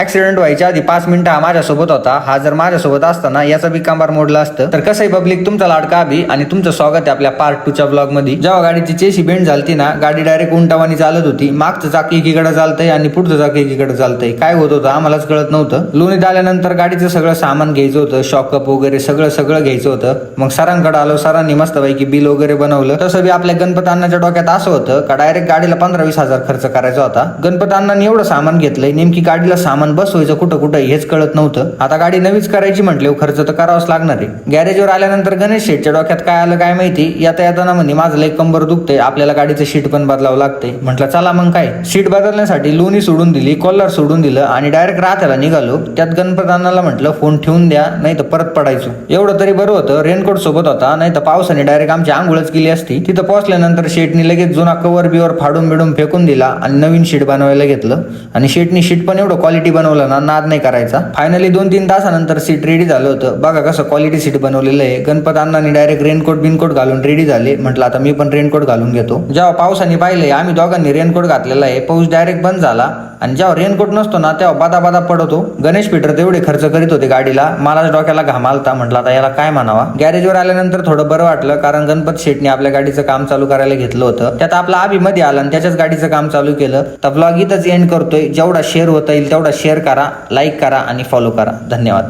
Accident व्हायच्या आधी पाच मिनिटं हा माझ्यासोबत होता. हा जर माझ्यासोबत असताना याचा बी कांबार मोडला असतं. तर कसंही पब्लिक तुमचा लाडका अभि आणि तुमचं स्वागत आहे आपल्या पार्ट टूच्या ब्लॉगमध्ये जेव्हा गाडीची चेशी बेंड झालती ना गाडी डायरेक्ट उंटावानी चालत होती. मागचं चाक एकीकडे चालतंय आणि पुढचं चाक एकीकडे चालतंय. काय होत होतं आम्हालाच कळत नव्हतं. लोणीत आल्यानंतर गाडीचं सगळं सामान घ्यायचं होतं. शॉकअप वगैरे सगळं सगळं घ्यायचं होतं. मग सरांकडे आलो सरांनी मस्तपैकी बिल वगैरे बनवलं. तसं बी आपल्या गणपत अण्णाच्या डोक्यात असं होतं का डायरेक्ट गाडीला पंधरा वीस हजार खर्च करायचा होता. गणपत अण्णांनी एवढं सामान घेतलंय. नेमकी गाडीला सामान बसवायचं कुठं कुठं हेच कळत नव्हतं. आता गाडी नवीच करायची म्हटले खर्च तर करावाच लागणार आहे. गॅरेजवर आल्यानंतर गणेश शेटच्या डोक्यात काय आलं काय माहिती? येता येताना म्हणे माझं लई कंबर दुखते आपल्याला गाडीचं शीट पण बदलावं लागते म्हटलं चला मग काय? सीट बदलण्यासाठी लोणी सोडून दिली कॉलर सोडून दिलं आणि डायरेक्ट राहत्याला निघालो. त्यात गणप्रधानाला म्हटलं फोन ठेवून द्या नाही तर परत पडायचो. एवढं तरी बरं होतं रेनकोट सोबत होता नाही तर पावसाने डायरेक्ट आमची आंघोळच केली असती. तिथं पोहोचल्यानंतर शेटनी लगेच जुना कवर बिवर फाडून बिडून फेकून दिला आणि नवीन शीट बनवायला घेतलं. आणि शेटनी शीट पण एवढं क्वालिटी बनवलं ना नाद नाही करायचा. फायनली दोन तीन तासानंतर सीट रेडी झालं होतं. बघा कसं क्वालिटी सीट बनवलेलं आहे. गणपत अण्णांनी डायरेक्ट रेनकोट बिनकोट घालून रेडी झाले. म्हटलं आता मी पण रेनकोट घालून घेतो. जेव्हा पावसाने पाहिले आम्ही दोघांनी रेनकोट घातलेला आहे. पाऊस डायरेक्ट बंद झाला. आणि जेव्हा रेनकोट नसतो ना तेव्हा बादा बादा पडतो. गणेश पीटर तेवढे खर्च करीत होते गाडीला. मलाच डोक्याला घामालता म्हटलं आता याला काय म्हणावा. गॅरेजवर आल्यानंतर थोडं बरं वाटलं कारण गणपत शेटने आपल्या गाडीचं काम चालू करायला घेतलं होतं. त्यात आपला आभी मध्ये आला आणि त्याच्याच गाडीचं काम चालू केलं. तर ब्लॉग इथंच एंड करतोय. जेवढा शेअर होता येईल तेवढा शेअर करा लाईक करा आणि फॉलो करा. धन्यवाद.